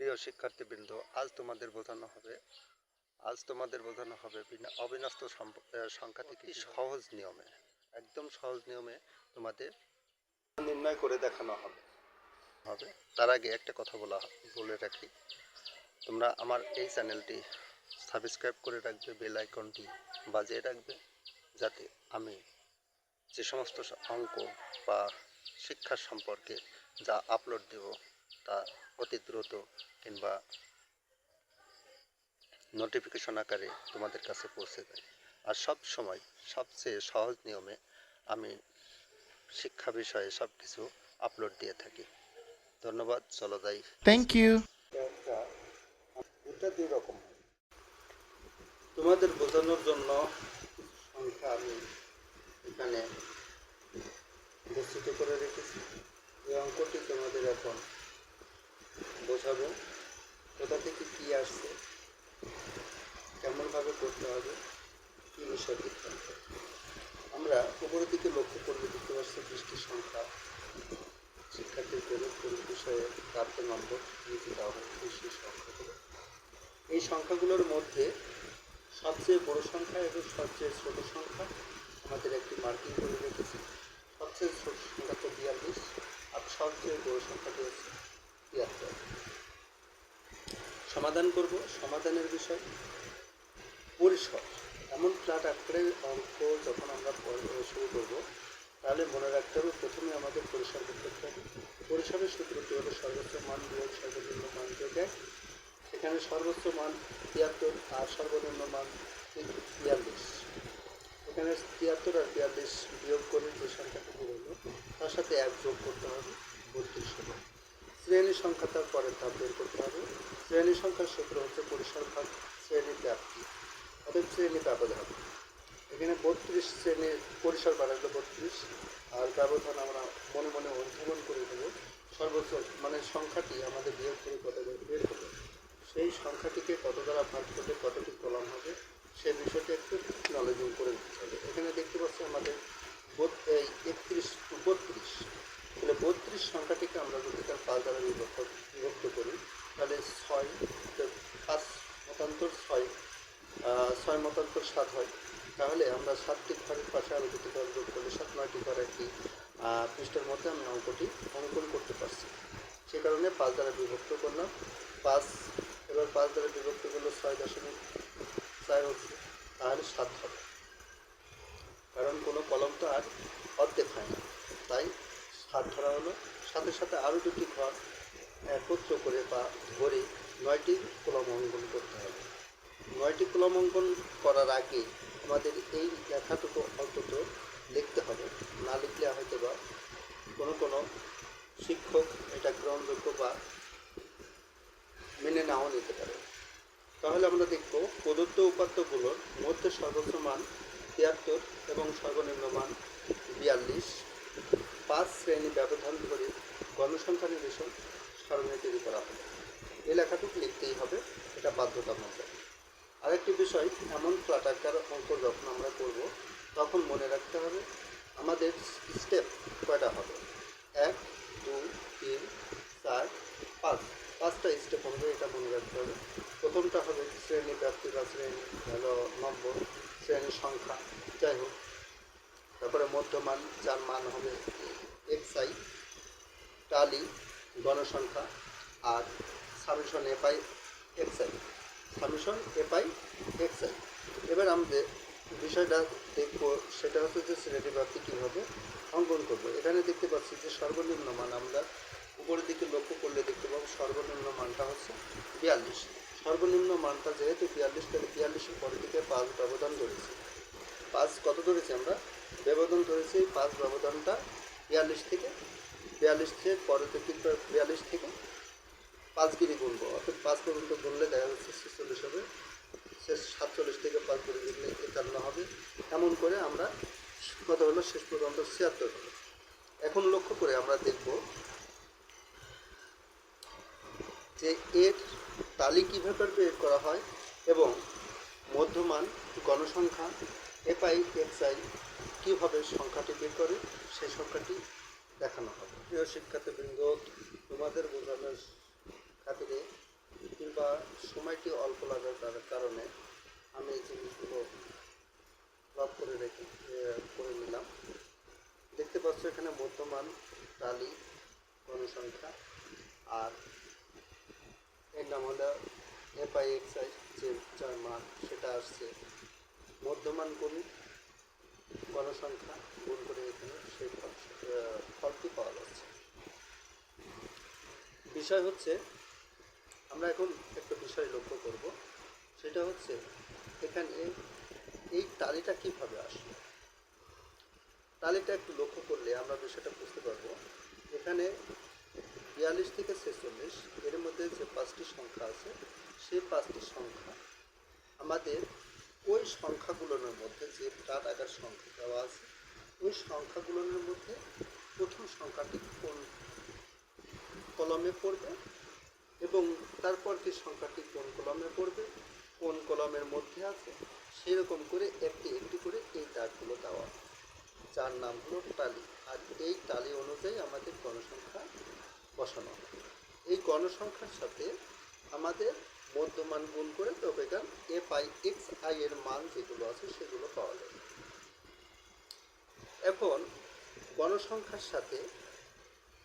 প্রিয় শিক্ষার্থীবৃন্দ আজ তোমাদের বোঝানো হবে আজ তোমাদের বোঝানো হবে সম্প- সংখ্যা থেকে সহজ নিয়মে একদম সহজ নিয়মে তোমাদের নির্ণয় করে দেখানো হবে। হবে। তার আগে একটা কথা বলা বলে রাখি তোমরা আমার এই চ্যানেলটি সাবস্ক্রাইব করে রাখবে বেল আইকনটি বাজিয়ে রাখবে যাতে আমি যে সমস্ত অঙ্ক বা শিক্ষার সম্পর্কে যা আপলোড দেব তা অতি দ্রুত কিংবা নোটিফিকেশন আকারে তোমাদের কাছে পৌঁছে যায়। আর সব সময় সবচেয়ে সহজ নিয়মে আমি শিক্ষা বিষয়ে সব কিছু আপলোড দিয়ে থাকি। ধন্যবাদ চলো যাই. এটা দুই রকম। তোমাদের বোঝানোর জন্য সংখ্যা আমি এখানে উপস্থিত করে রেখেছি। এই অঙ্কটি তোমাদের এখন বোঝাবো কোথা থেকে কি আসছে, কেমনভাবে করতে হবে, কি বিষয় বৃত্তান্ত আমরা উপরের দিকে লক্ষ্য করলে দেখতে পাচ্ছি বৃষ্টির সংখ্যা, শিক্ষার্থীর গরিব কোন বিষয়ে প্রাপ্ত নম্বর নিচে দেওয়া হচ্ছে সেই সংখ্যাগুলো। এই সংখ্যাগুলোর মধ্যে সবচেয়ে বড় সংখ্যা এবং সবচেয়ে ছোট সংখ্যা আমাদের একটি মার্কিং করে রেখেছি। সবচেয়ে ছোট সংখ্যা তো বিয়াল্লিশ, আর সবচেয়ে বড় সংখ্যাটি হচ্ছে তিয়াত্তর। সমাধান করব, সমাধানের বিষয় পরিসর এমন ফ্ল্যাট আকারের অঙ্ক যখন আমরা শুরু করব, তাহলে মনে রাখতে হবে প্রথমে আমাদের পরিসর করতে হবে। পরিসরের সূত্রটি হলো সর্বোচ্চ মান বিয়োগ সর্বনিম্ন মান যোগ এক। সেখানে সর্বোচ্চ মান তিয়াত্তর আর সর্বনিম্ন মান বিয়াল্লিশ এখানে তিয়াত্তর আর বিয়াল্লিশ বিয়োগ করে যে সংখ্যাটা বের হলো, তার সাথে এক যোগ করতে হবে বত্রিশ হলো। শ্রেণি সংখ্যা তার পরের ধাপ বের করতে হবে। শ্রেণি সংখ্যার সূত্র হচ্ছে পরিসর ভাগ শ্রেণি ব্যাপ্তি অতএব শ্রেণি ব্যবধান। এখানে বত্রিশ শ্রেণির পরিসর বাড়ালো বত্রিশ, আর ব্যবধান আমরা মনে মনে অনুধাবন করে দেবো সর্বোচ্চ মানে সংখ্যাটি আমাদের বিয়োগ করে কত বের হবে সেই সংখ্যাটিকে কত দ্বারা ভাগ করলে কতটি কলম হবে, সে বিষয়টি একটু নলেজ করে দিতে হবে এখানে দেখতে পাচ্ছি আমাদের বত- এই একত্রিশ টু বত্রিশ তাহলে বত্রিশ সংখ্যাটিকে আমরা যদি তার পাঁচ দ্বারা বিভক্ত বিভক্ত করি। তাহলে ছয় পাঁচ মতান্তর ছয় ছয় মতান্তর সাত হয়। তাহলে আমরা সাতটি ঘরের পাশে আরও দুটি ঘর যোগ করলে সাত নয়টি ঘর একটি পৃষ্ঠের মধ্যে আমি অঙ্কটি অঙ্কন করতে পারছি। সে কারণে পাঁচ দ্বারা বিভক্ত করলাম। পাঁচ, এবার পাঁচ দ্বারা বিভক্ত করলে ছয় দশমিক চার হচ্ছে তাহলে সাত হবে। কারণ কোনো কলম তো আর অর্ধেক হয় না। তাই সাত ধরা হলো। সাথে সাথে আরও দুটি ঘর একত্র করে বা ধরে নয়টি কলম অঙ্কন করতে হবে। নয়টি কলম অঙ্কন করার আগে আমাদের এই লেখাটুকু অন্তত লিখতে হবে। না লিখলে হয়তো বা কোনো কোনো শিক্ষক এটা গ্রহণযোগ্য বা মেনে নাও নিতে পারে। তাহলে আমরা দেখব প্রদত্ত উপাত্তগুলোর মধ্যে সর্বোচ্চ মান তিয়াত্তর এবং সর্বনিম্ন মান বিয়াল্লিশ। পাঁচ শ্রেণি ব্যবধান ধরে গণসংখ্যা নিবেশন সারণী তৈরি করা হবে। এই লেখাটুকু লিখতেই হবে, এটা বাধ্যতামূলক। আরেকটি বিষয়, এমন ফ্ল্যাট আকার অঙ্ক যখন আমরা করব, তখন মনে রাখতে হবে আমাদের স্টেপ কয়টা হবে? এক, দুই, তিন, চার, পাঁচ। পাঁচটা স্টেপ হবে, এটা মনে রাখতে হবে। প্রথমটা হবে শ্রেণি ব্যক্তি বা শ্রেণি নম্বর শ্রেণির সংখ্যা। যাই হোক তারপরে মধ্যমান যার মান হবে এক্স আই টালি, গণসংখ্যা আর সামিশন এপাই এক্স আই সামিশন এপাই এক্স আই এবার আমাদের বিষয়টা দেখব, সেটা হচ্ছে যে শ্রেণি ব্যাপ্তি কীভাবে অঙ্কন করব। এখানে দেখতে পাচ্ছি যে সর্বনিম্ন মান আমরা উপরের দিকে লক্ষ্য করলে দেখতে পাবো সর্বনিম্ন মানটা হচ্ছে বিয়াল্লিশ। সর্বনিম্ন মানটা যেহেতু বিয়াল্লিশ, তাহলে বিয়াল্লিশের পরের দিকে পাঁচ ব্যবধান ধরেছি। পাঁচ কত ধরেছি আমরা? ব্যবধান ধরেছি পাঁচ ব্যবধানটা বিয়াল্লিশ থেকে বিয়াল্লিশ থেকে দিকে বিয়াল্লিশ থেকে পাঁচ গিরি গুনবো। অর্থাৎ পাঁচ পর্যন্ত গুনলে দেখা যাচ্ছে ছেচল্লিশ হবে। শেষ সাতচল্লিশ থেকে পাঁচ গিরি গুনলে একান্ন হবে। এমন করে আমরা কত হলো শেষ পর্যন্ত ছিয়াত্তর এখন লক্ষ্য করে আমরা দেখব যে এর তালি কীভাবে বের করা হয় এবং মধ্যমান গণসংখ্যা এপাই এক্সআই কীভাবে সংখ্যাটি বের করে, সেই সংখ্যাটি দেখানো হবে। প্রিয় শিক্ষার্থীবৃন্দ, তোমাদের বোঝানোর খাতিরে কিংবা সময়টি অল্প লাগার কার- কারণে আমি এই জিনিসগুলো লক করে রেখে করে নিলাম। দেখতে পাচ্ছ এখানে মধ্যমান টালি গণসংখ্যা আর এর নাম হলো এফআই এক্সআই যে যার মান, সেটা আসছে মধ্যমান গণিত গণসংখ্যা গুণ করে এখানে সেই ফল ফলটি পাওয়া যাচ্ছে। বিষয় হচ্ছে, আমরা এখন একটা বিষয় লক্ষ্য করব। সেটা হচ্ছে, এখানে এই টালিটা কীভাবে আসলো? টালিটা একটু লক্ষ্য করলে আমরা বিষয়টা বুঝতে পারব। এখানে বিয়াল্লিশ থেকে ছেচল্লিশ, এর মধ্যে যে পাঁচটি সংখ্যা আছে, সেই পাঁচটি সংখ্যা আমাদের ওই সংখ্যাগুলোর মধ্যে যে প্রাট আকার সংখ্যা দেওয়া আছে, ওই সংখ্যাগুলোর মধ্যে প্রথম সংখ্যাটি কোন কলমে পড়বে এবং তারপর কি সংখ্যাটি কোন কলমে পড়বে, কোন কলমের মধ্যে আছে, সেরকম করে একটি একটি করে এই দাগগুলো দেওয়া যার নাম হলো টালি। আর এই টালি অনুযায়ী আমাদের গণসংখ্যা বসানো এই গণসংখ্যার সাথে আমাদের মধ্যমান গুণ করে তবে গান এফ আই এক্স আই এর মান যেগুলো আছে সেগুলো পাওয়া যাবে এখন গণসংখ্যার সাথে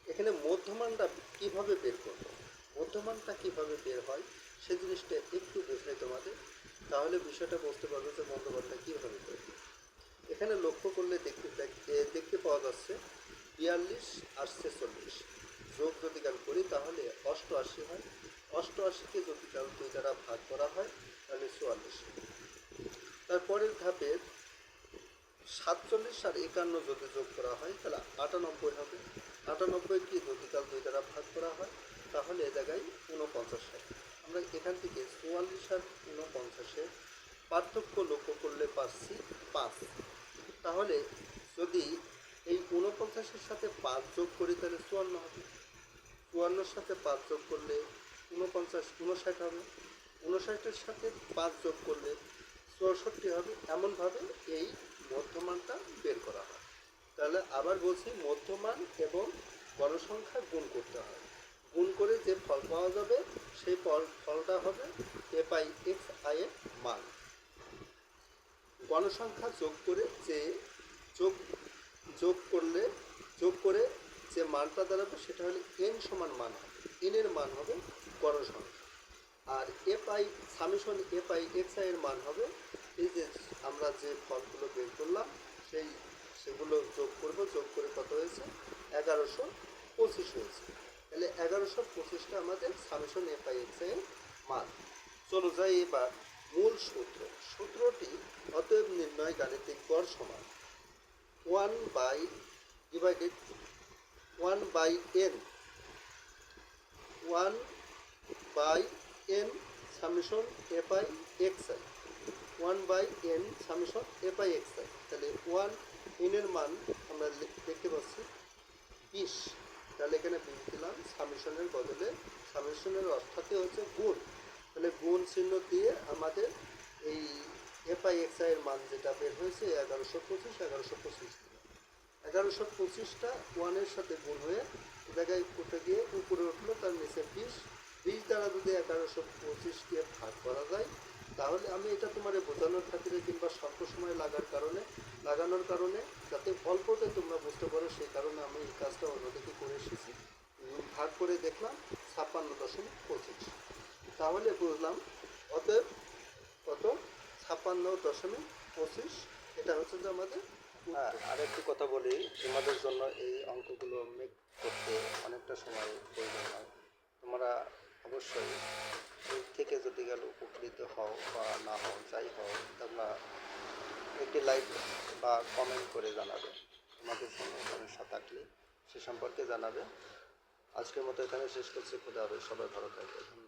এখানে মধ্যমানটা কীভাবে বের করব? মধ্যমানটা কীভাবে বের হয় সে জিনিসটা একটু বোঝাই তোমাদের। তাহলে বিষয়টা বুঝতে পারবে যে মধ্যমানটা কীভাবে বের হয়। এখানে লক্ষ্য করলে দেখতে দেখ- দেখতে পাওয়া যাচ্ছে বিয়াল্লিশ আর ছেচল্লিশ। যোগ যদি করি তাহলে অষ্টআশি হয়। অষ্টআশিকে যদি কাল দুই দ্বারা ভাগ করা হয়, তাহলে চুয়াল্লিশ। তারপরের ধাপের সাতচল্লিশ আর একান্ন যদি যোগ করা হয়, তাহলে আটানব্বই হবে। আটানব্বইকে যদি কাল দুই দ্বারা ভাগ করা হয়? তাহলে এ জায়গায় ঊনপঞ্চাশ হয়। আমরা এখান থেকে চুয়াল্লিশ আর ঊনপঞ্চাশের পার্থক্য লক্ষ্য করলে পাচ্ছি পাঁচ। তাহলে যদি এই ঊনপঞ্চাশের সাথে পাঁচ যোগ করি, তাহলে চুয়ান্ন হবে। চুয়ান্নর সাথে পাঁচ যোগ করলে ঊনপঞ্চাশ উনষাট হবে। উনষাটের সাথে পাঁচ যোগ করলে চৌষট্টি হবে। এমনভাবে এই মধ্যমানটা বের করা হয়। তাহলে আবার বলছি মধ্যমান এবং গণসংখ্যা গুণ করতে হয়। গুণ করে যে ফল পাওয়া যাবে, সেই ফল, ফলটা হবে এফ আই এক্সের মান। গণসংখ্যা যোগ করে যে যোগ যোগ করলে, যোগ করে যে মানটা দাঁড়াবে, সেটা হলে এন সমান মান হবে। এনের মান হবে গড় গণসংখ্যা। আর F I summation F I X I এর মান হবে এই যে আমরা যে ফলগুলো বের করলাম, সেই সেগুলো যোগ করব, যোগ করে কত হয়েছে? এগারোশো পঁচিশ হয়েছে। তাহলে এগারোশো পঁচিশটা আমাদের summation F I X I এর মান। চলো যাই এবার মূল সূত্র। সূত্রটি অতএব নির্ণয় গাণিতিক গড় সমান one by divided one by N one by N summation F I X I. One by N summation F I X I. তাহলে ওয়ান এনের মান আমরা দেখতে পাচ্ছি বিশ তাহলে এখানে বিশ দিলাম সামিশনের বদলে। সামিশনের অর্থাৎই হচ্ছে গুণ। তাহলে গুণ চিহ্ন দিয়ে আমাদের এই এফ আই এক্স আই এর মান যেটা বের হয়েছে এগারোশো পঁচিশ এগারোশো পঁচিশ দিলাম। এগারোশো পঁচিশটা ওয়ানের সাথে গুণ হয়ে জায়গায় উঠে গিয়ে উপরে উঠল তার নিচে বিশ বিশ দ্বারা যদি এগারোশো পঁচিশকে ভাগ করা যায়, তাহলে আমি এটা তোমার বোঝানোর খাতিরে কিংবা স্বল্প সময় লাগার কারণে, লাগানোর কারণে, যাতে অল্পতে তোমরা বুঝতে পারো সেই কারণে আমি এই কাজটা অন্যদিকে করে এসেছি। ভাগ করে দেখলাম ছাপ্পান্ন দশমিক পঁচিশ। তাহলে বুঝলাম অতএব কত? ছাপ্পান্ন দশমিক পঁচিশ। এটা হচ্ছে যে আমাদের হ্যাঁ আর একটু কথা বলি, তোমাদের জন্য এই অঙ্কগুলো মেক করতে অনেকটা সময় প্রয়োজন হয়। তোমরা অবশ্যই এর থেকে যদি গেল উপকৃত হও বা না হও, যাই হও, তোমরা একটি লাইক বা কমেন্ট করে জানাবে তোমাদের কোনো সমস্যা থাকলে। সে সম্পর্কে জানাবে। আজকের মতো এখানে শেষ করছি। খুদা হবে সবাই ভালো থাকবে।